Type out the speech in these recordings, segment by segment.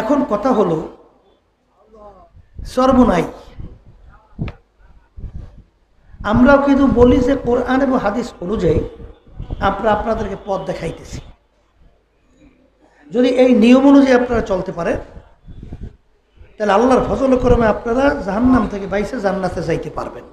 এখন কথা হলো সর্বনাই। আমরাও কিন্তু বলি যে কোরআন এবং হাদিস অনুযায়ী আমরা আপনাদেরকে পথ দেখাইতেছি। যদি এই নিয়ম অনুযায়ী আপনারা চলতে পারেন, তাহলে আল্লাহর ফজল করমে আপনারা জাহান্নাম থেকে বাইসে জান্নাতে যাইতে পারবেন।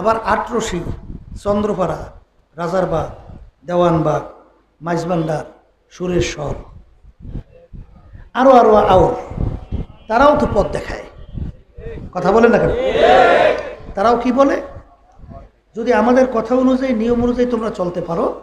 আবার আটরশি, চন্দ্রপাড়া, রাজারবাগ, দেওয়ানবাগ, মাইজবান্ডার, সুরেশ্বর। আরও আরও আওর তারাও তো পথ দেখায়। কথা বলে না কেন? তারাও কি বলে? যদি আমাদের কথা অনুযায়ী, নিয়ম অনুযায়ী তোমরা চলতে পারো,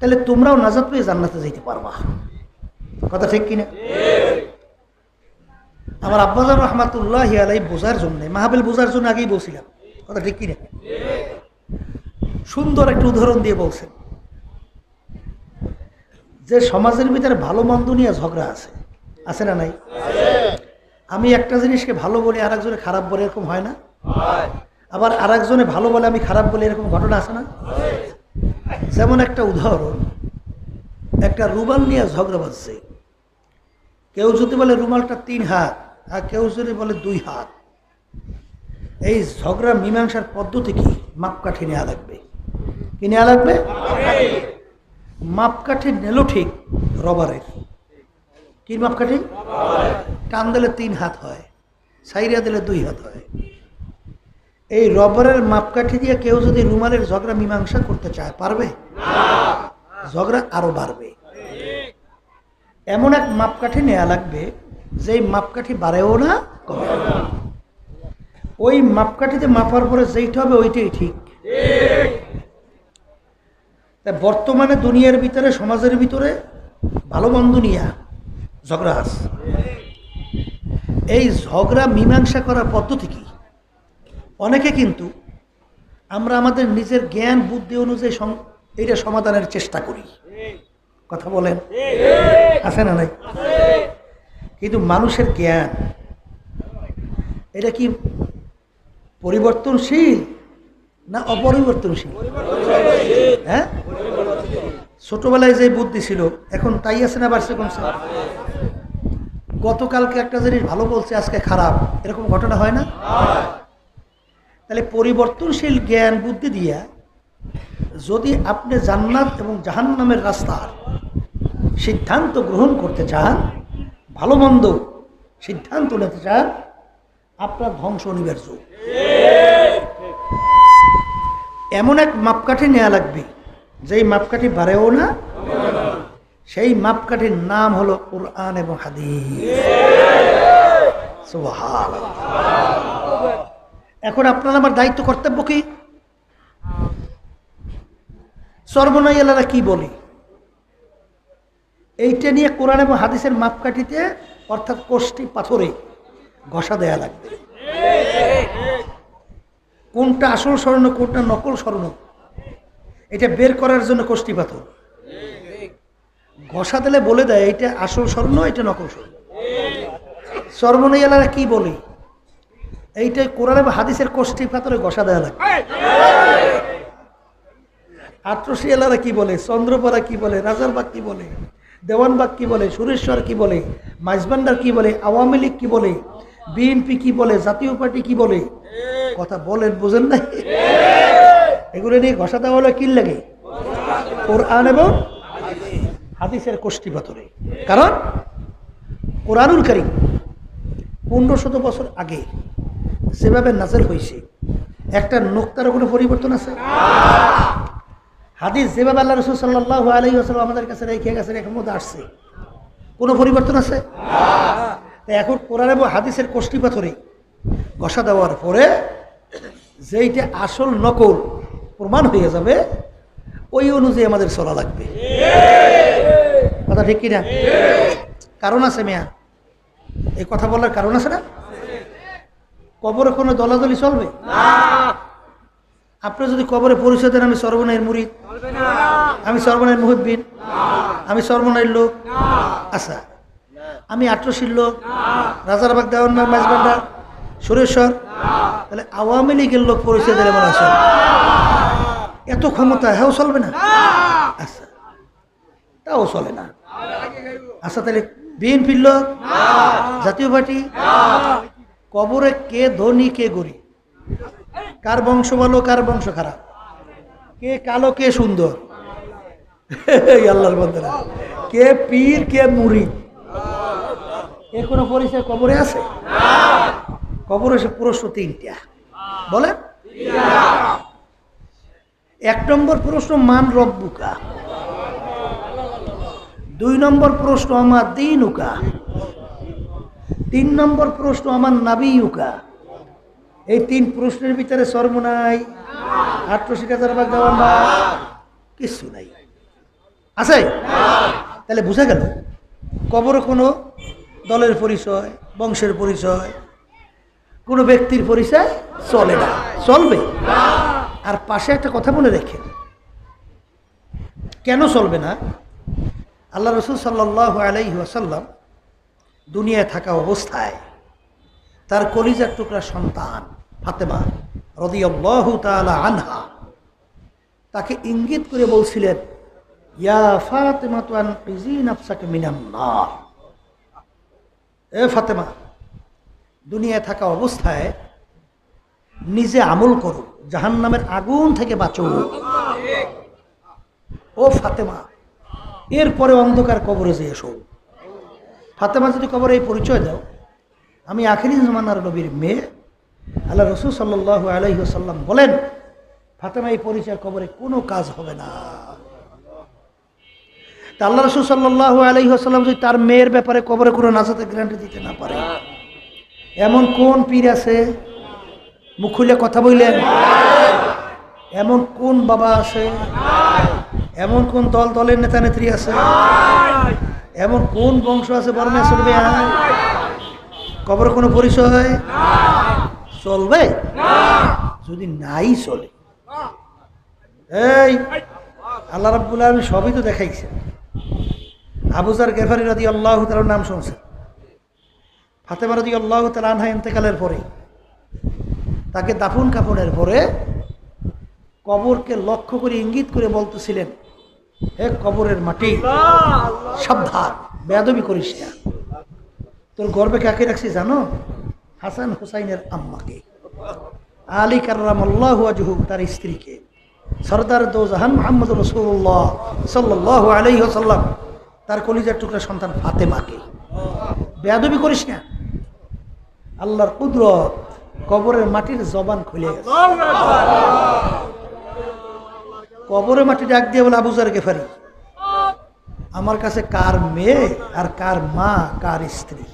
তাহলে তোমরাও নাজাত পেয়ে জান্নাতে যাইতে পারবা। কথা ঠিক কিনা? আমার আব্বাজার রহমাতুল্লাহ আলাই বোঝার জন্য, মাহাবিল বোঝার জন্য আগেই বলছিলাম। কথা ঠিক কিনা? সুন্দর একটা উদাহরণ দিয়ে বলছেন। যে সমাজের ভিতরে ভালো মন্দ নিয়ে ঝগড়া আছে আছে না নাই? আমি একটা জিনিসকে ভালো বলি আর একজনে খারাপ বলে এরকম হয় না? আবার আর একজনে ভালো বলে আমি খারাপ বলি এরকম ঘটনা আছে না? যেমন একটা উদাহরণ, একটা রুমাল নিয়ে ঝগড়া বাজছে কেউ যদি বলে রুমালটা তিন হাত, আর কেউ যদি বলে দুই হাত, এই ঝগড়া মীমাংসার পদ্ধতি কি? মাপকাঠি নেওয়া লাগবে। কি নেওয়া লাগবে? মাপকাঠি নিল ঠিক, রবারের। কি মাপকাঠি? টান দিলে তিন হাত হয় সাইরা দিলে দুই হাত হয়। এই রবারের মাপকাঠি দিয়ে কেউ যদি রুমালের ঝগড়া মীমাংসা করতে চায়, পারবে? ঝগড়া আরও বাড়বে। এমন এক মাপকাঠি নেওয়া লাগবে, যেই মাপকাঠি বাড়েও না, কমেও না। ওই মাপকাঠিতে মাপার পরে যেইটা হবে ওইটাই ঠিক। তাই বর্তমানে দুনিয়ার ভিতরে, সমাজের ভিতরে ভালো মন্দ নিয়া ঝগড়া আছে। এই ঝগড়া মীমাংসা করার পদ্ধতি কি? অনেকে কিন্তু আমরা আমাদের নিজের জ্ঞান, বুদ্ধি অনুযায়ী এইটা সমাধানের চেষ্টা করি। কথা বলেন? আছে না নাই? কিন্তু মানুষের জ্ঞান, এটা কি পরিবর্তনশীল না অপরিবর্তনশীল? হ্যাঁ? ছোটবেলায় যে বুদ্ধি ছিল, এখন তাই আছে না বাড়ছে কমছে গতকালকে একটা জিনিস ভালো বলছে, আজকে খারাপ। এরকম ঘটনা হয় না? তাহলে পরিবর্তনশীল জ্ঞান, বুদ্ধি দিয়া যদি আপনি জান্নাত এবং জাহান্নামের রাস্তার সিদ্ধান্ত গ্রহণ করতে চান, ভালো মন্দ সিদ্ধান্ত নিতে চান, আপনার ধ্বংস অনিবার্য। এমন এক মাপকাঠি নেওয়া লাগবে। যেই মাপকাঠি বাড়েও না, সেই মাপকাঠির নাম হলো কোরআন এবং হাদিস। এখন আপনার আমার দায়িত্ব কর্তব্য কি? সর্বনয় এলারা কি বলি? এইটা নিয়ে কোরআন এবং হাদিসের মাপকাঠিতে অর্থাৎ কোষ্টি পাথরে ঘষা দেয়া লাগবে। কোনটা আসল স্বর্ণ, কোনটা নকল স্বর্ণ? এটা বের করার জন্য কষ্টি পাথর ঘষা দিলে বলে দেয় এটা আসল স্বর্ণ এটা নকল স্বর্ণ সর্বনয়ালারা কি বলে এইটাই কোরআন হাদিসের কোষ্টি পাথরে ঘষা দেওয়া লাগে আট্রসি এলারা কি বলে চন্দ্রপাড়া কি বলে রাজারবাগ কি বলে দেওয়ানবাগ কি বলে সুরেশ্বর কি বলে মাইজবান্ডার কি বলে আওয়ামী লীগ কি বলে বিএনপি কি বলে জাতীয় পার্টি কি বলে কথা বলেন বুঝেন নাই এগুলো নিয়ে ঘষা দেওয়া হলো কি লাগে? কোরআন এবং হাদিসের কোষ্ঠী পাথরে। কারণ কোরআনুল কারিম পনেরো শত বছর আগে যেভাবে নাজেল হয়েছে, একটা নোক্তার কোনো পরিবর্তন আছে? হাদিস যেভাবে আল্লাহ রসুল সাল্লাহ আলহি আসালাম আমাদের কাছে রেখে গেছে রেখার মধ্যে আসছে। কোনো পরিবর্তন আছে? তাই এখন কোরআন এবং হাদিসের কোষ্ঠী পাথরে ঘষা দেওয়ার পরে যেইটা আসল নকল প্রমাণ হয়ে যাবে, ওই অনুযায়ী আমাদের চলা লাগবে। কথা ঠিক কিনা? কারণ আছে মেয়া। এই কথা বলার কারণ আছে না? কবরে কোনো দলাদলি চলবে? আপনি যদি কবরে পরিচয় দেন, আমি সর্বনায়ের মুড়ি আমি সর্বনায়ের মুহিব্বিন। আমি সর্বনায়ের লোক। আচ্ছা আমি আট্রসির লোক। রাজারবাগ দেওয়ান মাঝবান্ডা সুরেশ্বর। তাহলে আওয়ামী লীগের লোক পরিচয় দিলে মনে এত ক্ষমতা হ্যাঁ চলবে না? আচ্ছা তাও চলে না। আচ্ছা তাহলে বিএনপির লোক জাতীয় পার্টি কবরে কে ধনী কে গরিব? কার বংশ ভালো কার বংশ খারাপ? কে কালো কে সুন্দর? আল্লাহর বন্ধুরা কে পীর কে মুড়ি এ কোনো পরিচয় কবরে আছে? কবরে সে প্রশ্ন তিনটা। বলেন? এক নম্বর প্রশ্ন, মান রব্বুকা? দুই নম্বর প্রশ্ন, আমার দিনুকা? তিন নম্বর প্রশ্ন, আমার নাবিউকা এই তিন প্রশ্নের ভিতরে সর্ব নাই। হাজার কিছু নাই। আছে? তাহলে বুঝা গেল। কবর কোনো দলের পরিচয়, বংশের পরিচয়, কোনো ব্যক্তির পরিচয় চলে না। চলবে? আর পাশে একটা কথা মনে রেখেন কেন চলবে না? আল্লাহ রসুল সাল্লাহ আলাইহি আসাল্লাম দুনিয়ায় থাকা অবস্থায় তার কলিজার টুকরা সন্তান ফাতেমা রদিয়াল্লাহু তাআলা আনহা তাকে ইঙ্গিত করে বলছিলেন, ইয়া ফাতেমা তো আনকিজি নাফসাকে মিনান এ ফাতেমা, দুনিয়ায় থাকা অবস্থায় নিজে আমল করো, জাহান্নামের আগুন থেকে বাঁচো। ও ফাতেমা, এরপরে অন্ধকার কবরে যে এসো। ফাতেমা, যদি কবরে এই পরিচয় দাও, আমি আখিরি জমানার নবীর মেয়ে। আল্লাহ রসুল সাল্লাহ আলহিহাসাল্লাম বলেন, ফাতেমা, এই পরিচয় কবরে কোনো কাজ হবে না। তা আল্লাহ রসুল সাল্লাহ আলহিহাসাল্লাম যদি তার মেয়ের ব্যাপারে কবরে কোনো নাজাতে গ্যারান্টি দিতে না পারে, এমন কোন পীর আছে মুখ খুলে কথা বললেন, এমন কোন বাবা আছে এমন কোন দল দলের নেতা নেত্রী আছে? এমন কোন বংশ আছে বর্ণে চলবে কবর কোনো পরিচয় চলবে? যদি নাই চলে? এই, আল্লাহ রাব্বুল আলমী সবই তো দেখাইছে। আবুজার গেফারি রাদি আল্লাহ তালার নাম শুনছে। ফাতেমা রাদি আল্লাহ তালা আনহা ইন্তেকালের পরে তাকে দাফন কাপড়ের পরে কবরকে লক্ষ্য করে ইঙ্গিত করে বলতেছিলেন, হে কবরের মাটি, সাবধান, বেয়াদবি করিস না। তোর গর্বে কাকে রাখছি জানো? হাসান হুসাইনের আম্মাকে। আলী আজহু, তার স্ত্রীকে। সর্দার দোজাহান মোহাম্মদ রসুল্লাহ সাল্লাহ আলহি সাল্লাম তার কলিজার টুকরা সন্তান ফাতেমাকে। বেয়াদবি করিস না। আল্লাহর কুদরত কবরের মাটির জবান খুলে গেছে। কবরে মাটি ডাক দিয়ে বলে আবুজার গেফারি আমার কাছে কার মেয়ে আর কার মা কার স্ত্রী?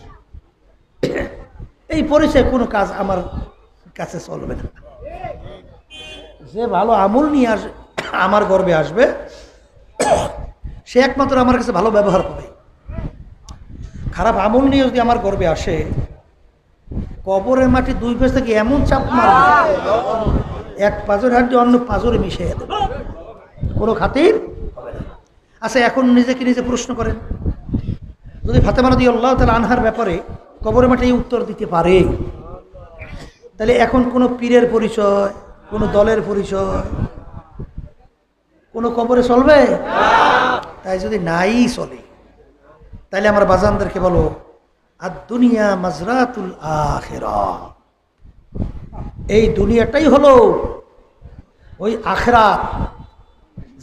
এই পরিচয় কোনো কাজ আমার কাছে চলবে না। যে ভালো আমল নিয়ে আস আমার গর্বে আসবে সে একমাত্র আমার কাছে ভালো ব্যবহার করে খারাপ আমল নিয়ে যদি আমার গর্বে আসে কবরের মাটি দুই পেশ থেকে এমন চাপ মারবে, এক পাঁচর হাড্ডি অন্য পাঁচরে মিশিয়ে দেবে। কোনো খাতির আচ্ছা এখন নিজেকে নিজে প্রশ্ন করেন। যদি ফাতেমা নদী আল্লাহ তালা আনহার ব্যাপারে কবরের মাঠে উত্তর দিতে পারে, তাহলে এখন কোনো পীরের পরিচয়, কোনো দলের পরিচয়, কোনো কবরে চলবে? তাই যদি নাই চলে, তাহলে আমার বাজানদেরকে বলো আর দুনিয়া মাজরাতুল আখেরা। এই দুনিয়াটাই হলো ওই আখরাত।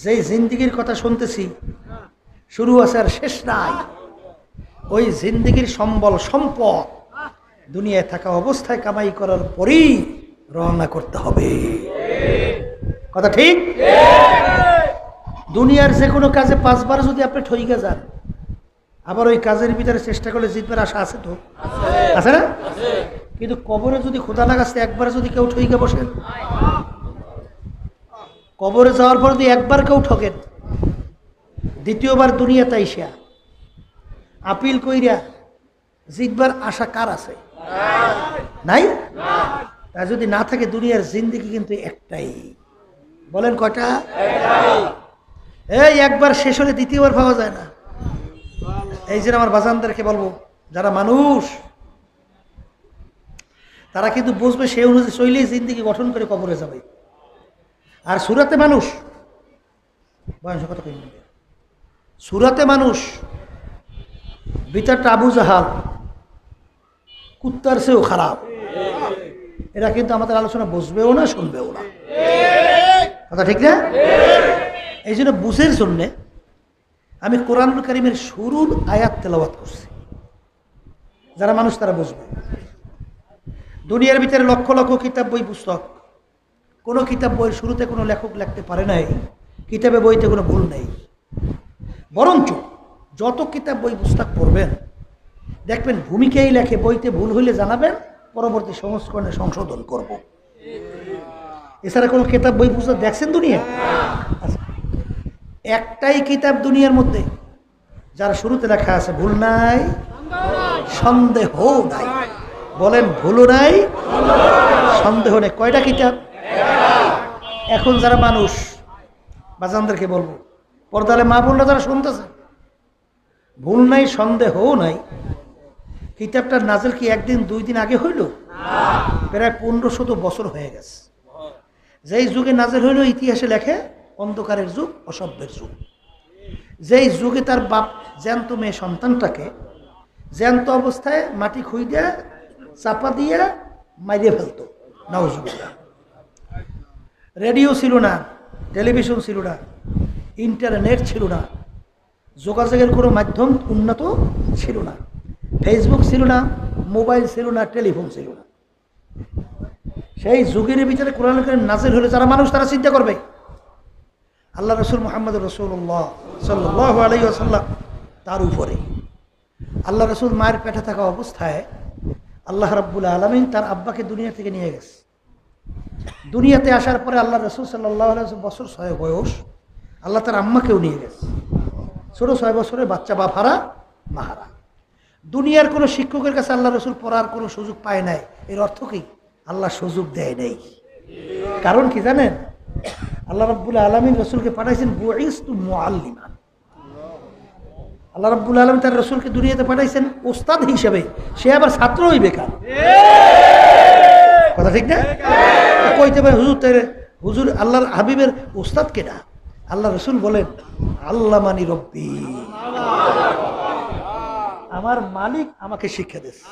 যেই জিন্দিগির কথা শুনতেছি, শুরু আছে আর শেষ নাই। ওই জিন্দিগির সম্বল সম্পদ দুনিয়ায় থাকা অবস্থায় কামাই করার পরেই রওনা করতে হবে। কথা ঠিক? দুনিয়ার যে কোনো কাজে পাঁচবার যদি আপনি ঠইকে যান আবার ওই কাজের ভিতরে চেষ্টা করলে জিতবার আশা আছে তো? আছে না? কিন্তু কবরে যদি খোদা লাগাচ্ছে একবার যদি কেউ ঠইকে বসেন কবরে যাওয়ার পর যদি একবার কেউ ঠকেন দ্বিতীয়বার দুনিয়া তাইসা আপিল কইরা জিতবার আশা কার আছে? নাই? তা যদি না থাকে, দুনিয়ার জিন্দিগি কিন্তু একটাই। বলেন কটা এই একবার শেষ হলে দ্বিতীয়বার পাওয়া যায় না। এই যে আমার বাজানদেরকে বলব? যারা মানুষ তারা কিন্তু বুঝবে সেই অনুযায়ী শৈলী জিন্দিগি গঠন করে কবরে যাবে। আর সুরাতে মানুষ বয়স কত কই সুরাতে মানুষ ভিতরটা আবু জাহাল কুত্তার সেও খারাপ। এরা কিন্তু আমাদের আলোচনা বুঝবেও না শুনবেও না। কথা ঠিক না? এই জন্য বুঝের জন্যে আমি কোরআনুল করিমের শুরুর আয়াত তেলাওয়াত করছি। যারা মানুষ তারা বুঝবে। দুনিয়ার ভিতরে লক্ষ লক্ষ কিতাব বই পুস্তক। কোনো কিতাব বইয়ের শুরুতে কোনো লেখক লিখতে পারে নাই, কিতাবে বইতে কোনো ভুল নেই। বরঞ্চ যত কিতাব বই পুস্তক পড়বেন, দেখবেন ভূমিকাই লেখে বইতে ভুল হইলে জানাবেন, পরবর্তী সংস্করণে সংশোধন করব। এছাড়া কোনো কিতাব বই পুস্তক দেখছেন দুনিয়া একটাই কিতাব দুনিয়ার মধ্যে, যার শুরুতে লেখা আছে, ভুল নাই, সন্দেহ নাই। বলেন, ভুলও নাই, সন্দেহ নেই। কয়টা কিতাব? এখন যারা মানুষ, বাজানদেরকে বলব, পর্দালে মা বোনরা যারা শুনতেছে, ভুল নাই, সন্দেহও নাই। কিতাবটার নাজেল কি একদিন, দুই দিন আগে হইল? প্রায় পনেরো শত বছর হয়ে গেছে। যেই যুগে নাজেল হইল, ইতিহাসে লেখে অন্ধকারের যুগ অসভ্যের যুগ। যেই যুগে তার বাপ জ্যান্ত মেয়ে সন্তানটাকে জ্যান্ত অবস্থায় মাটি খুই দিয়ে চাপা দিয়ে মাইরে ফেলতো। নওজুবিল্লাহ রেডিও ছিল না, টেলিভিশন ছিল না, ইন্টারনেট ছিল না, যোগাযোগের কোনো মাধ্যম উন্নত ছিল না, ফেসবুক ছিল না, মোবাইল ছিল না, টেলিফোন ছিল না। সেই যুগের ভিতরে কোরআন নাজির হলে যারা মানুষ তারা চিন্তা করবে আল্লাহ রসুল মোহাম্মদ রসুল্লাহ সাল্লাহ আলাই আসাল্লাম তার উপরে। আল্লাহ রসুল মায়ের পেটে থাকা অবস্থায় আল্লাহ রাব্বুল আলমিন তার আব্বাকে দুনিয়া থেকে নিয়ে গেছে। দুনিয়াতে আসার পরে আল্লাহ রসুল সাল্লাহ বছর ছয় বয়স আল্লাহ তার আম্মাকেও নিয়ে গেছে। ছোটো ছয় বছরের বাচ্চা বাফারা, মাহারা। দুনিয়ার কোনো শিক্ষকের কাছে আল্লাহ রসুল পড়ার কোনো সুযোগ পায় নাই। এর অর্থ কি? আল্লাহ সুযোগ দেয় নেই। কারণ কি জানেন? আল্লাহ রাব্বুল আলমিন রসুলকে পাঠাইছেন আল্লাহ রাব্বুল আলম তার রসুলকে দুনিয়াতে পাঠাইছেন, ওস্তাদ হিসেবে, সে আবার ছাত্র ছাত্রই বেকার। কথা ঠিক না? কইতে পারে, হুজুর তাই হুজুর আল্লাহর হাবিবের ওস্তাদ কেনা আল্লাহ রসুল বলেন আল্লাহ মানি রব্বি। আমার মালিক আমাকে শিক্ষা দিয়েছে।